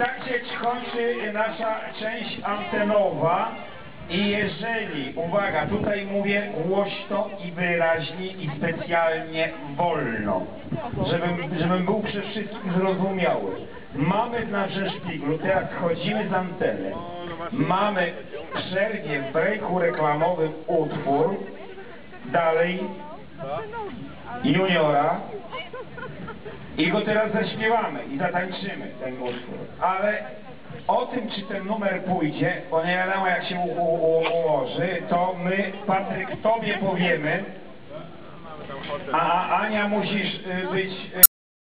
Tak się kończy nasza część antenowa. I jeżeli, uwaga, tutaj mówię głośno i wyraźnie i specjalnie wolno, żebym, żebym był przez wszystkich zrozumiały. Mamy w naszym szpiglu, teraz wchodzimy z anteny, mamy w przerwie w breaku reklamowym utwór, dalej juniora i go teraz zaśpiewamy i zatańczymy ten utwór. Ale o tym, czy ten numer pójdzie, bo nie wiadomo jak się ułoży, to my, Patryk, tobie powiemy, a Ania musisz y, być... y,